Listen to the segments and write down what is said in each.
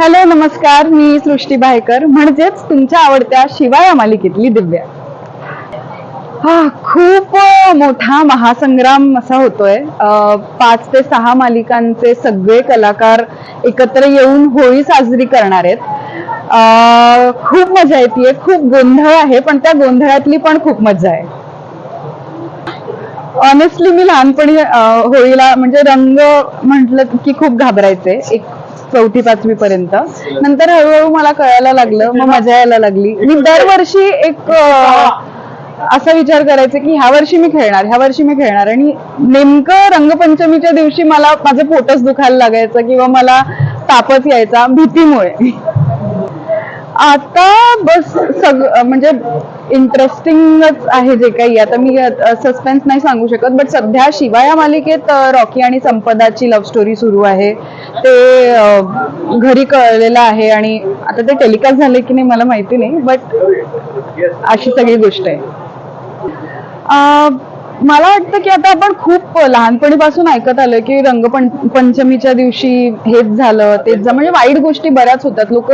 Hello नमस्कार. मी सृष्टी भायकर. म्हणजेच तुमच्या आवडत्या शिवाया मालिकेतली दिव्या. हा खूप मोठा महासंग्राम असा होतोय. पाच ते सहा मालिकांचे सगळे कलाकार एकत्र येऊन होळी साजरी करणार आहेत. खूप मजा येते खूप गोंधळ आहे पण त्या गोंधळातली पण खूप मजा आहे. ऑनेस्टली मी लहानपणी होळीला म्हणजे रंग म्हटलं की खूप घाबरायचे. एक चौथी पाचवी पर्यंत. नंतर हळूहळू मला कळायला लागलं मग मजा यायला लागली. मी दरवर्षी एक असा विचार करायचा की ह्या वर्षी मी खेळणार ह्या वर्षी मी खेळणार. आणि नेमकं रंगपंचमीच्या दिवशी मला माझं पोटच दुखायला लागायचं किंवा मला तापच यायचा भीतीमुळे. आता बस सग म्हणजे इंटरेस्टिंगच आहे जे काही. आता मी सस्पेन्स नाही सांगू शकत बट सध्या शिवाय या मालिकेत रॉकी आणि संपदाची लव्ह स्टोरी सुरू आहे. ते घरी कळलेलं आहे आणि आता ते टेलिकास्ट झाले की नाही मला माहिती नाही बट अशी सगळी गोष्ट आहे. मला वाटतं की आता आपण खूप लहानपणीपासून ऐकत आलोय की रंगपं पंचमीच्या दिवशी हेच झालं तेच झालं. म्हणजे वाईट गोष्टी बऱ्याच होतात. लोक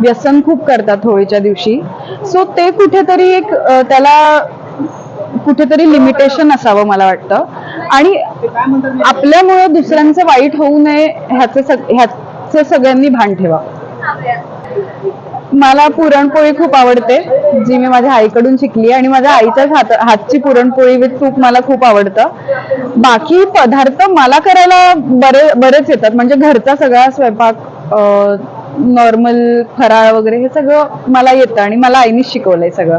व्यसन खूप करतात होळीच्या दिवशी. सो ते कुठेतरी एक त्याला कुठेतरी लिमिटेशन असावं मला वाटतं. आणि आपल्यामुळे दुसऱ्यांचं वाईट होऊ नये ह्याचं ह्याचं सगळ्यांनी भान ठेवा मला पुरणपोळी खूप आवडते जी मी माझ्या आईकडून शिकली आणि माझ्या आईच्याच हात हातची पुरणपोळी विथ तूप मला खूप आवडतं. बाकी पदार्थ मला करायला बरे बरेच येतात म्हणजे घरचा सगळा स्वयंपाक नॉर्मल फराळ वगैरे हे सगळं मला येतं आणि मला आईनीच शिकवलंय सगळं.